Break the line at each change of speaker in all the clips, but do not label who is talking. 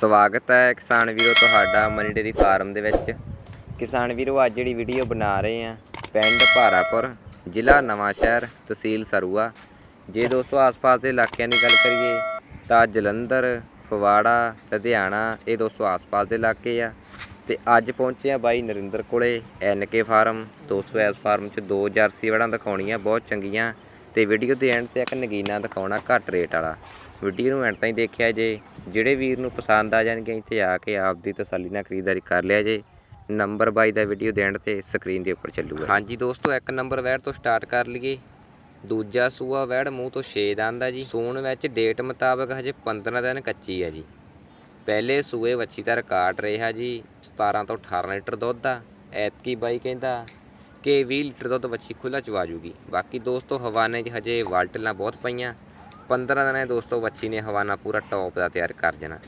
ਸਵਾਗਤ ਹੈ ਕਿਸਾਨ ਵੀਰੋ ਤੁਹਾਡਾ ਮਨੀ ਡੇਰੀ ਫਾਰਮ ਦੇ ਵਿੱਚ। ਕਿਸਾਨ ਵੀਰੋ, ਅੱਜ ਜਿਹੜੀ ਵੀਡੀਓ ਬਣਾ ਰਹੇ ਆ ਪਿੰਡ ਭਾਰਾਪੁਰ, ਜ਼ਿਲ੍ਹਾ ਨਵਾਂ ਸ਼ਹਿਰ, ਤਹਿਸੀਲ ਸਰੂਆ। ਜੇ ਦੋਸਤੋ, ਆਸ-ਪਾਸ ਦੇ ਇਲਾਕਿਆਂ ਦੀ ਗੱਲ ਕਰੀਏ ਤਾਂ ਜਲੰਧਰ ਫਵਾੜਾ ਲੁਧਿਆਣਾ, ਇਹ ਦੋਸਤੋ ਆਸ-ਪਾਸ ਦੇ ਇਲਾਕੇ ਆ। ਤੇ ਅੱਜ ਪਹੁੰਚੇ ਆ ਬਾਈ ਨਰਿੰਦਰ ਕੋਲੇ ਐਨਕੇ ਫਾਰਮ। ਦੋਸਤੋ, ਇਸ ਫਾਰਮ 'ਚ ਦੋ ਜਰਸੀ ਵੜਾਂ ਦਿਖਾਉਣੀਆਂ, ਬਹੁਤ ਚੰਗੀਆਂ। ਤੇ ਵੀਡੀਓ ਦੇ ਐਂਡ ਤੇ ਇੱਕ ਨਗੀਨਾ ਦਿਖਾਉਣਾ ਘੱਟ ਰੇਟ ਵਾਲਾ। ਵੀਡੀਓ ਨੂੰ ਐਂਡ ਤਾਈਂ ਦੇਖਿਆ ਜੇ, ਜਿਹੜੇ ਵੀਰ ਨੂੰ ਪਸੰਦ ਆ ਜਾਣਗੇ ਇੱਥੇ ਆ ਕੇ ਆਪ ਦੀ ਤਸੱਲੀ ਨਾਲ ਖਰੀਦਦਾਰੀ ਕਰ ਲਿਆ ਜੇ ਨੰਬਰ ਬਾਈ ਦਾ ਵੀਡੀਓ ਦੇਣ ਤੇ ਸਕਰੀਨ ਦੇ ਉੱਪਰ ਚੱਲੂਗਾ। ਹਾਂਜੀ ਦੋਸਤੋ, ਇੱਕ ਨੰਬਰ ਵੈੜ ਤੋਂ ਸਟਾਰਟ ਕਰ ਲਈਏ। ਦੂਜਾ ਸੂਆ ਵੈੜ ਮੂੰਹ ਤੋਂ 6 ਦੰਦ ਆ ਜੀ। ਸੂਣ ਵਿੱਚ ਡੇਟ ਮੁਤਾਬਕ ਹਜੇ 15 ਦਿਨ ਕੱਚੀ ਆ ਜੀ। ਪਹਿਲੇ ਸੂਏ ਵੱਛੀ ਦਾ ਰਿਕਾਰਡ ਰਿਹਾ ਜੀ 17 ਤੋਂ 18 ਲੀਟਰ ਦੁੱਧ ਆ ਐਤਕੀ ਬਾਈ ਕਹਿੰਦਾ ਕਿ 20 ਲੀਟਰ ਦੁੱਧ ਵੱਛੀ ਖੁੱਲਾ ਚਵਾ ਜੂਗੀ। ਬਾਕੀ ਦੋਸਤੋ ਹਵਾਨੇ 'ਚ ਹਜੇ ਵਾਲਟਲਾਂ ਬਹੁਤ ਪਈਆਂ। 15 ਦਿਨਾਂ ਦੋਸਤੋ, ਵੱਛੀ ਨੇ ਹਵਾਨਾ ਪੂਰਾ ਟੌਪ ਦਾ ਤਿਆਰ ਕਰ ਜਾਣਾ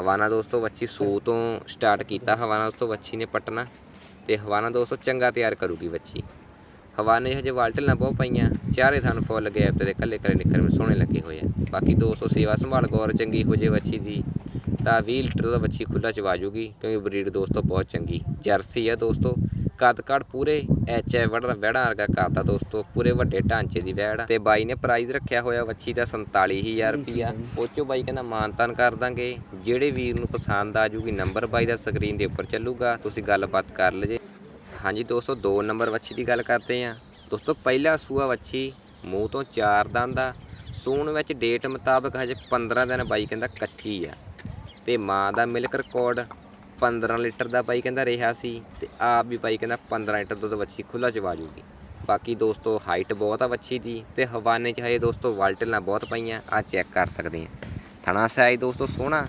ਹਵਾਨਾ ਦੋਸਤੋ, ਵੱਛੀ ਸੂ ਤੋਂ ਸਟਾਰਟ ਕੀਤਾ। ਹਵਾਨਾ ਦੋਸਤੋ, ਵੱਛੀ ਨੇ ਪਟਣਾ ਤੇ ਹਵਾਨਾ ਦੋਸਤੋ, ਚੰਗਾ ਤਿਆਰ ਕਰੂਗੀ ਵੱਛੀ। ਹਵਾਨੇ 'ਚ ਹਜੇ ਵਾਲਟਲਾਂ ਬਹੁਤ ਪਈਆਂ। ਚਾਰੇ ਥਣ ਫੁੱਲ ਗਏ ਤੇ ਦੇ ਕੱਲੇ ਕੱਲੇ ਨਿੱਕਰ ਵਿੱਚ ਸੋਹਣੇ ਲੱਗੇ ਹੋਏ ਆ। ਬਾਕੀ ਦੋਸਤੋ, ਸੇਵਾ ਸੰਭਾਲ ਗੌਰ ਚੰਗੀ ਹੋ ਜੇ ਵੱਛੀ ਦੀ, ਤਾਂ 20 ਲੀਟਰ ਦਾ ਵੱਛੀ ਖੁੱਲਾ ਚਵਾ ਜੂਗੀ, ਕਿਉਂਕਿ ਬਰੀਡ ਦੋਸਤੋ ਬਹੁਤ ਚੰਗੀ। ਜਰਸੀ ਆ ਦੋਸਤੋ। ਕੱਦ ਕਾਠ ਪੂਰੇ ਐਚ ਐ ਵੜਾ ਵੜਾ ਵਰਗਾ ਕਰਦਾ ਦੋਸਤੋ ਪੂਰੇ ਵੱਡੇ ਢਾਂਚੇ ਦੀ ਵੈੜ। ਤੇ ਬਾਈ ਨੇ ਪ੍ਰਾਈਸ ਰੱਖਿਆ ਹੋਇਆ ਵੱਛੀ ਦਾ 47000 ਰੁਪਿਆ ਉਹ ਚੋਂ ਬਾਈ ਕਹਿੰਦਾ ਮਾਨਤਾਨ ਕਰ ਦਾਂਗੇ। ਜਿਹੜੇ ਵੀਰ ਨੂੰ ਪਸੰਦ ਆ ਜੂਗੀ ਨੰਬਰ ਬਾਈ ਦਾ ਸਕਰੀਨ ਦੇ ਉੱਪਰ ਚੱਲੂਗਾ। ਤੁਸੀਂ ਗੱਲਬਾਤ ਕਰ ਲਜੇ ਹਾਂਜੀ ਦੋਸਤੋ ਦੋ ਨੰਬਰ ਵੱਛੀ ਦੀ ਗੱਲ ਕਰਦੇ ਆ। ਦੋਸਤੋ ਪਹਿਲਾ ਸੂਆ ਵੱਛੀ ਮੂੰਹ ਤੋਂ ਚਾਰ ਦੰਦ ਆ। ਸੂਣ ਵਿੱਚ ਡੇਟ ਮੁਤਾਬਕ ਹਜੇ 15 ਦਿਨ ਬਾਈ ਕਹਿੰਦਾ ਕੱਚੀ ਆ। ਤੇ ਮਾਂ ਦਾ ਮਿਲਕ ਰਿਕਾਰਡ 15 ਲੀਟਰ ਦਾ ਬਾਈ ਕਹਿੰਦਾ ਰਿਹਾ ਸੀ ਤੇ ਆਪ ਵੀ ਬਾਈ ਕਹਿੰਦਾ 15 ਲੀਟਰ ਦੁੱਧ ਵੱਛੀ ਖੁੱਲਾ ਚਵਾ ਜੂਗੀ ਬਾਕੀ ਦੋਸਤੋ ਹਾਈਟ ਬਹੁਤ ਆ ਵੱਛੀ ਦੀ ਤੇ ਹਵਾਨੇ 'ਚ ਹਜੇ ਦੋਸਤੋ ਵਾਲਟਲਾਂ ਬਹੁਤ ਪਈਆਂ ਆ ਚੈੱਕ ਕਰ ਸਕਦੇ ਆ। ਥਣਾ ਸਾਈਜ਼ ਦੋਸਤੋ ਸੋਹਣਾ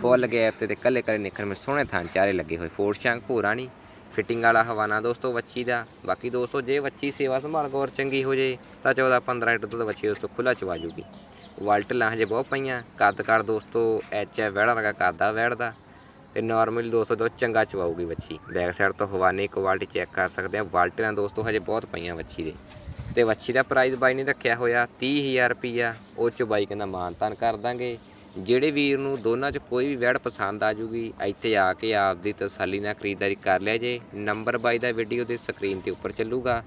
ਫੁੱਲ ਗੈਪ ਤੇ ਤੇ ਕੱਲੇ ਕੱਲੇ ਨਿਖਰ ਮੇ ਸੋਹਣੇ ਥਾਂ ਚਾਰੇ ਲੱਗੇ ਹੋਏ ਫੋਰ ਸ਼ੰਕ ਭੂਰਾ ਨਹੀਂ ਫਿਟਿੰਗ ਵਾਲਾ ਹਵਾਨਾ ਦੋਸਤੋ ਵੱਛੀ ਦਾ, ਬਾਕੀ ਦੋਸਤੋ ਜੇ ਵੱਛੀ ਸੇਵਾ ਸੰਭਾਲ ਗੌਰ ਚੰਗੀ ਹੋ ਜੇ, ਤਾਂ 14 15 ਲੀਟਰ ਦੁੱਧ ਵੱਛੀ ਦੋਸਤੋ ਖੁੱਲਾ ਚਵਾ ਜੂਗੀ ਵਾਲਟਲਾਂ ਹਜੇ ਬਹੁਤ ਪਈਆਂ, ਕੱਦ ਕਰ ਦੋਸਤੋ ਐਚ ਐ ਵੈੜਾ ਵਰਗਾ ਕਰਦਾ ਵੈੜਦਾ ਤੇ ਨਾਰਮਲੀ ਦੋਸਤੋ ਦੋ ਚੰਗਾ ਚਵਾਊਗੀ ਵੱਛੀ। ਬੈਕ ਸਾਈਡ ਤੋਂ ਹਵਾਨੇ ਕੁਆਲਿਟੀ ਚੈੱਕ ਕਰ ਸਕਦੇ ਆ। ਵਾਲਟਰਾਂ ਦੋਸਤੋ, ਹਜੇ ਬਹੁਤ ਪਈਆਂ ਵੱਛੀ ਦੇ। ਤੇ ਵੱਛੀ ਦਾ ਪ੍ਰਾਈਸ ਬਾਈ ਨੇ ਰੱਖਿਆ ਹੋਇਆ 30000 ਰੁਪਈਆ। ਉਹ ਚ ਬਾਈ ਕਹਿੰਦਾ ਮਾਨਤਾਨ ਕਰ ਦਾਂਗੇ। ਜਿਹੜੇ ਵੀਰ ਨੂੰ ਦੋਨਾਂ ਚ ਕੋਈ ਵੀ ਵੈੜ ਪਸੰਦ ਆ ਜੂਗੀ, ਇੱਥੇ ਆ ਕੇ ਆਪ ਦੀ ਤਸੱਲੀ ਨਾਲ ਖਰੀਦਦਾਰੀ ਕਰ ਲਿਆ ਜੇ। ਨੰਬਰ ਬਾਈ ਦਾ ਵੀਡੀਓ ਦੇ ਸਕਰੀਨ ਤੇ ਉੱਪਰ ਚੱਲੂਗਾ।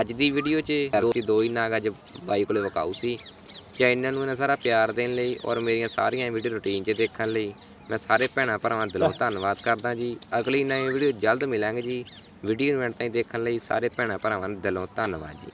ਅੱਜ ਦੀ ਵੀਡੀਓ 'ਚ ਦੋ ਦੋ ਹੀ ਨਾਗ ਅੱਜ ਬਾਈ ਕੋਲੇ ਵਕਾਊ ਸੀ। ਚੈਨਲ ਨੂੰ ਇਹਨਾਂ ਸਾਰਾ ਪਿਆਰ ਦੇਣ ਲਈ ਔਰ ਮੇਰੀਆਂ ਸਾਰੀਆਂ ਵੀਡੀਓ ਰੁਟੀਨ 'ਚ ਦੇਖਣ ਲਈ। ਮੈਂ ਸਾਰੇ ਭੈਣਾਂ ਭਰਾਵਾਂ ਦਿਲੋਂ ਧੰਨਵਾਦ ਕਰਦਾ ਜੀ। ਅਗਲੀ ਨਵੀਂ ਵੀਡੀਓ ਜਲਦ ਮਿਲਾਂਗੇ ਜੀ। ਵੀਡੀਓ ਨੂੰ ਐਂਡ ਤਾਈਂ ਦੇਖਣ ਲਈ ਸਾਰੇ ਭੈਣਾਂ ਭਰਾਵਾਂ ਦਾ ਦਿਲੋਂ ਧੰਨਵਾਦ ਜੀ।